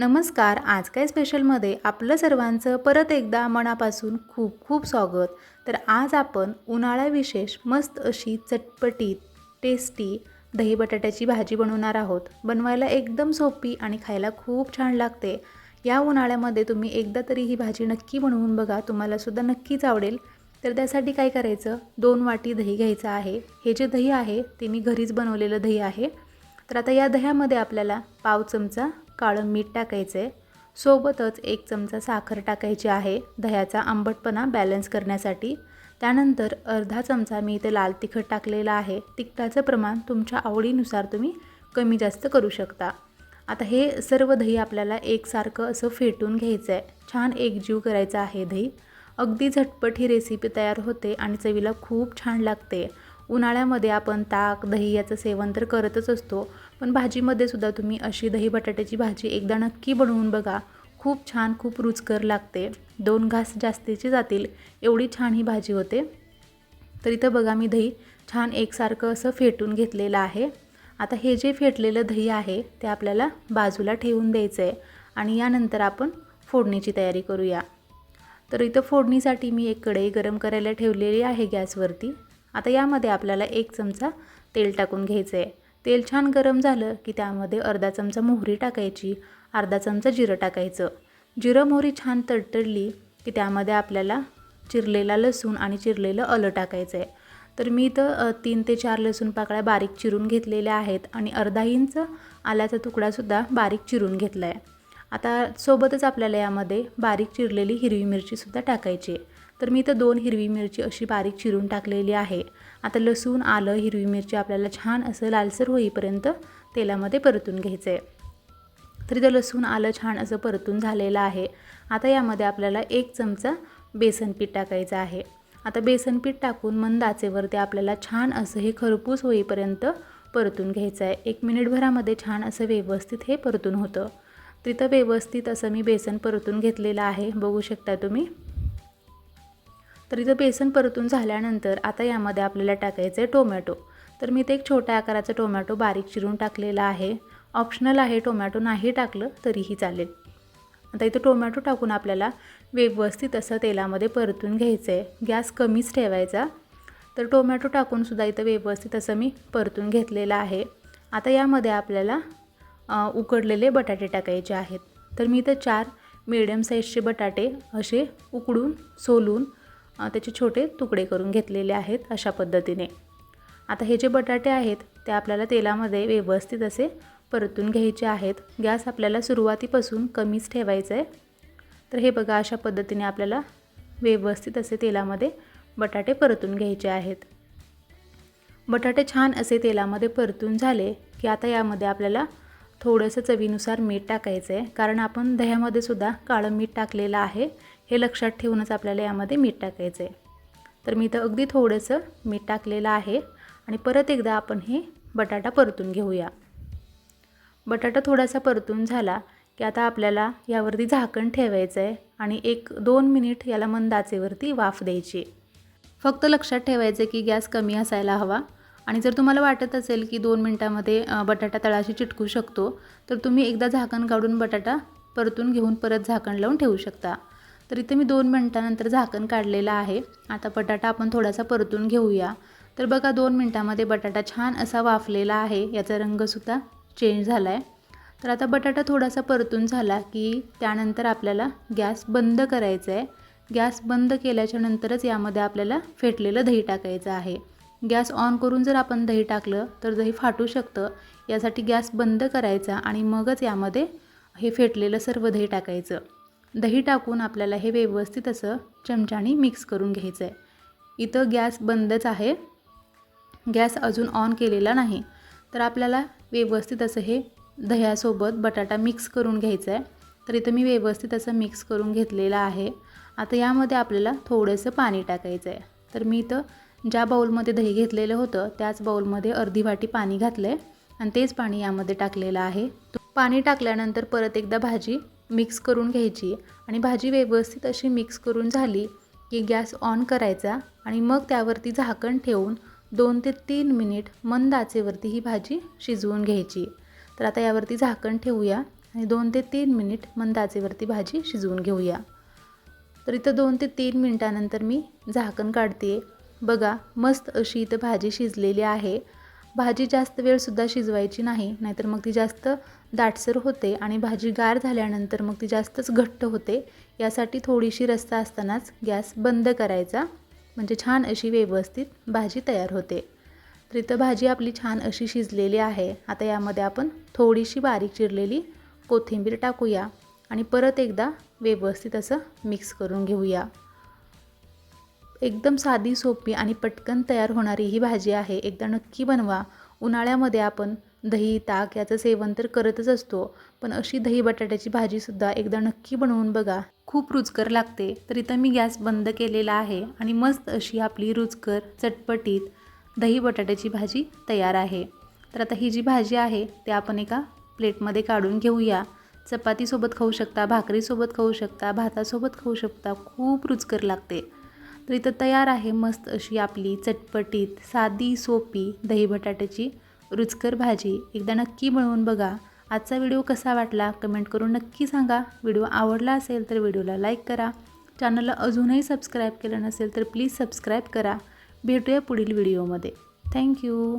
नमस्कार आज काय स्पेशलमध्ये आपलं सर्वांचं परत एकदा मनापासून खूप खूप स्वागत. तर आज आपण उन्हाळा विशेष मस्त अशी चटपटीत टेस्टी दही बटाट्याची भाजी बनवणार आहोत. बनवायला एकदम सोपी आणि खायला खूप छान लागते. या उन्हाळ्यामध्ये तुम्ही एकदा तरी ही भाजी नक्की बनवून बघा तुम्हालासुद्धा नक्कीच आवडेल. तर त्यासाठी काय करायचं? दोन वाटी दही घ्यायचं आहे. हे जे दही आहे ते मी घरीच बनवलेलं दही आहे. तर आता या दह्यामध्ये आपल्याला पाव चमचा काळं मीठ टाकायचं आहे सोबतच एक चमचा साखर टाकायची आहे दह्याचा आंबटपणा बॅलन्स करण्यासाठी. त्यानंतर अर्धा चमचा मी इथे लाल तिखट टाकलेला आहे. तिखटाचं प्रमाण तुमच्या आवडीनुसार तुम्ही कमी जास्त करू शकता. आता हे सर्व दही आपल्याला एकसारखं असं फेटून घ्यायचं आहे छान एकजीव करायचं आहे दही. अगदी झटपट ही रेसिपी तयार होते आणि चवीला खूप छान लागते. उन्हाळ्यामध्ये आपण ताक दही याचं सेवन तर करतच असतो. पण भाजीमध्ये सुद्धा तुम्ही अशी दही बटाट्याची भाजी एकदा नक्की बनवून बघा. खूप छान खूप रुचकर लागते. दोन घास जास्तीचे जातील. एवढी छान ही भाजी होते. तर इथं बघा मी दही छान एकसारखं असं फेटून घेतलेलं आहे. आता हे जे फेटलेलं दही आहे ते आपल्याला बाजूला ठेवून द्यायचं आहे आणि यानंतर आपण फोडणीची तयारी करूया. तर इथं फोडणीसाठी मी एक कढई गरम करायला ठेवलेली आहे गॅसवरती. आता यामध्ये आपल्याला एक चमचा तेल टाकून घ्यायचं आहे तेल छान गरम झालं की त्यामध्ये अर्धा चमचा मोहरी टाकायची अर्धा चमचा जिरं टाकायचं. जिरं मोहरी छान तडतडली की त्यामध्ये आपल्याला चिरलेला लसूण आणि चिरलेलं आलं टाकायचं आहे तर मी इथं तीन ते चार लसूण पाकळ्या बारीक चिरून घेतलेल्या आहेत आणि अर्धा इंच आल्याचा तुकडासुद्धा बारीक चिरून घेतला आहे आता सोबतच आपल्याला यामध्ये बारीक चिरलेली हिरवी मिरचीसुद्धा टाकायची आहे. तर मी इथं दोन हिरवी मिरची अशी बारीक चिरून टाकलेली आहे. आता लसूण आलं हिरवी मिरची आपल्याला छान असं लालसर होईपर्यंत तेलामध्ये परतून घ्यायचं आहे तर इथं लसूण आलं छान असं परतून झालेलं आहे. आता यामध्ये आपल्याला एक चमचा बेसन पीठ टाकायचं आहे. आता बेसन पीठ टाकून मंद आचेवरती आपल्याला छान असं हे खरपूस होईपर्यंत परतून घ्यायचं आहे एक मिनिटभरामध्ये छान असं व्यवस्थित हे परतून होतं. तिथं व्यवस्थित असं मी बेसन परतून घेतलेलं आहे. बघू शकता तुम्ही. तर इथं बेसन परतून झाल्यानंतर आता यामध्ये आपल्याला टाकायचं आहे टोमॅटो. तर मी ते एक छोट्या आकाराचा टोमॅटो बारीक चिरून टाकलेला आहे. ऑप्शनल आहे टोमॅटो नाही टाकलं तरीही चालेल. आता इथं टोमॅटो टाकून आपल्याला व्यवस्थित असं तेलामध्ये परतून घ्यायचं आहे गॅस कमीच ठेवायचा. तर टोमॅटो टाकूनसुद्धा इथं व्यवस्थित असं मी परतून घेतलेलं आहे. आता यामध्ये आपल्याला उकडलेले बटाटे टाकायचे आहेत. तर मी इथं चार मिडियम साईजचे बटाटे असे उकडून सोलून त्याचे छोटे तुकडे करून घेतलेले आहेत अशा पद्धतीने. आता हे जे बटाटे आहेत ते आपल्याला तेलामध्ये व्यवस्थित असे परतून घ्यायचे आहेत. गॅस आपल्याला सुरुवातीपासून कमीच ठेवायचं आहे. तर हे बघा अशा पद्धतीने आपल्याला व्यवस्थित असे तेलामध्ये बटाटे परतून घ्यायचे आहेत. बटाटे छान असे तेलामध्ये परतून झाले की आता यामध्ये आपल्याला थोडंसं चवीनुसार मीठ टाकायचं आहे कारण आपण दह्यामध्ये सुद्धा काळं मीठ टाकलेलं आहे. हे लक्षात ठेवूनच आपल्याला यामध्ये मीठ टाकायचं आहे तर मी इथं अगदी थोडंसं मीठ टाकलेलं आहे. आणि परत एकदा आपण हे बटाटा परतून घेऊया. बटाटा थोडासा परतून झाला की आता आपल्याला यावरती झाकण ठेवायचं आहे आणि एक दोन मिनिट याला मंदाचेवरती वाफ द्यायची. फक्त लक्षात ठेवायचं की गॅस कमी असायला हवा. आणि जर तुम्हाला वाटत असेल की दोन मिनटामध्ये बटाटा तळाशी चिटकू शकतो तर तुम्ही एकदा झाकण काढून बटाटा परतून घेऊन परत झाकण लावून ठेवू शकता. तर इथे मी दोन मिनटानंतर झाकण काढलेलं आहे. आता बटाटा आपण थोडासा परतून घेऊया. तर बघा दोन मिनटामध्ये बटाटा छान असा वाफलेला आहे. याचा रंगसुद्धा चेंज झाला आहे तर आता बटाटा थोडासा परतून झाला की त्यानंतर आपल्याला गॅस बंद करायचा आहे गॅस बंद केल्याच्या नंतरच यामध्ये आपल्याला फेटलेलं दही टाकायचं आहे. गॅस ऑन करून जर आपण दही टाकलं तर दही फाटू शकतं. यासाठी गॅस बंद करायचा आणि मगच यामध्ये हे फेटलेलं सर्व दही टाकायचं. दही टाकून आपल्याला हे व्यवस्थित असं चमच्याने मिक्स करून घ्यायचं आहे. इथं गॅस बंदच आहे. गॅस अजून ऑन केलेला नाही. तर आपल्याला व्यवस्थित असं हे दह्यासोबत बटाटा मिक्स करून घ्यायचा आहे. तर इथं मी व्यवस्थित असं मिक्स करून घेतलेलं आहे. आता यामध्ये आपल्याला थोडंसं पाणी टाकायचं आहे. तर मी इथं ज्या बाऊलमध्ये दही घेतलेलं होतं त्याच बाऊलमध्ये अर्धी वाटी पाणी घातलं आहे आणि तेच पाणी यामध्ये टाकलेलं आहे. पाणी टाकल्यानंतर परत एकदा भाजी मिक्स करून घ्यायची आणि भाजी व्यवस्थित अशी मिक्स करून झाली की गॅस ऑन करायचा आणि मग त्यावरती झाकण ठेवून दोन ते तीन मिनिट मंद आचेवरती ही भाजी शिजवून घ्यायची. तर आता यावरती झाकण ठेवूया आणि दोन ते तीन मिनिट मंद आचेवरती भाजी शिजवून घेऊया. तर इथं दोन ते तीन मिनटानंतर मी झाकण काढते बघा मस्त अशी इथं भाजी शिजलेली आहे. भाजी जास्त वेळसुद्धा शिजवायची नाही नाहीतर मग ती जास्त दाटसर होते आणि भाजी गार झाल्यानंतर मग ती जास्तच घट्ट होते. यासाठी थोडीशी रस्ता असतानाच गॅस बंद करायचा. म्हणजे छान अशी व्यवस्थित भाजी तयार होते. तर इथं भाजी आपली छान अशी शिजलेली आहे. आता यामध्ये आपण थोडीशी बारीक चिरलेली कोथिंबीर टाकूया आणि परत एकदा व्यवस्थित असं मिक्स करून घेऊया. एकदम साधी सोपी आणि पटकन तयार होणारी ही भाजी आहे. एकदा नक्की बनवा. उन्हाळ्यामध्ये आपण दही ताक याचं सेवन तर करतच असतो पण अशी दही बटाट्याची भाजीसुद्धा एकदा नक्की बनवून बघा. खूप रुचकर लागते. तर इथं मी गॅस बंद केलेला आहे आणि मस्त अशी आपली रुचकर चटपटीत दही बटाट्याची भाजी तयार आहे. तर आता ही जी भाजी आहे ते आपण एका प्लेटमध्ये काढून घेऊया. चपातीसोबत खाऊ शकता भाकरीसोबत खाऊ शकता भातासोबत खाऊ शकता. खूप रुचकर लागते. तर इथं तयार आहे मस्त अशी आपली चटपटीत साधी सोपी दही बटाट्याची रुचकर भाजी. एकदा नक्की बनवून बघा. आजचा व्हिडिओ कसा वाटला कमेंट करून नक्की सांगा. व्हिडिओ आवडला असेल तर व्हिडिओला लाईक करा. चॅनलला अजूनही सबस्क्राईब केलं नसेल तर प्लीज सबस्क्राईब करा. भेटूया पुढील व्हिडिओमध्ये. थँक्यू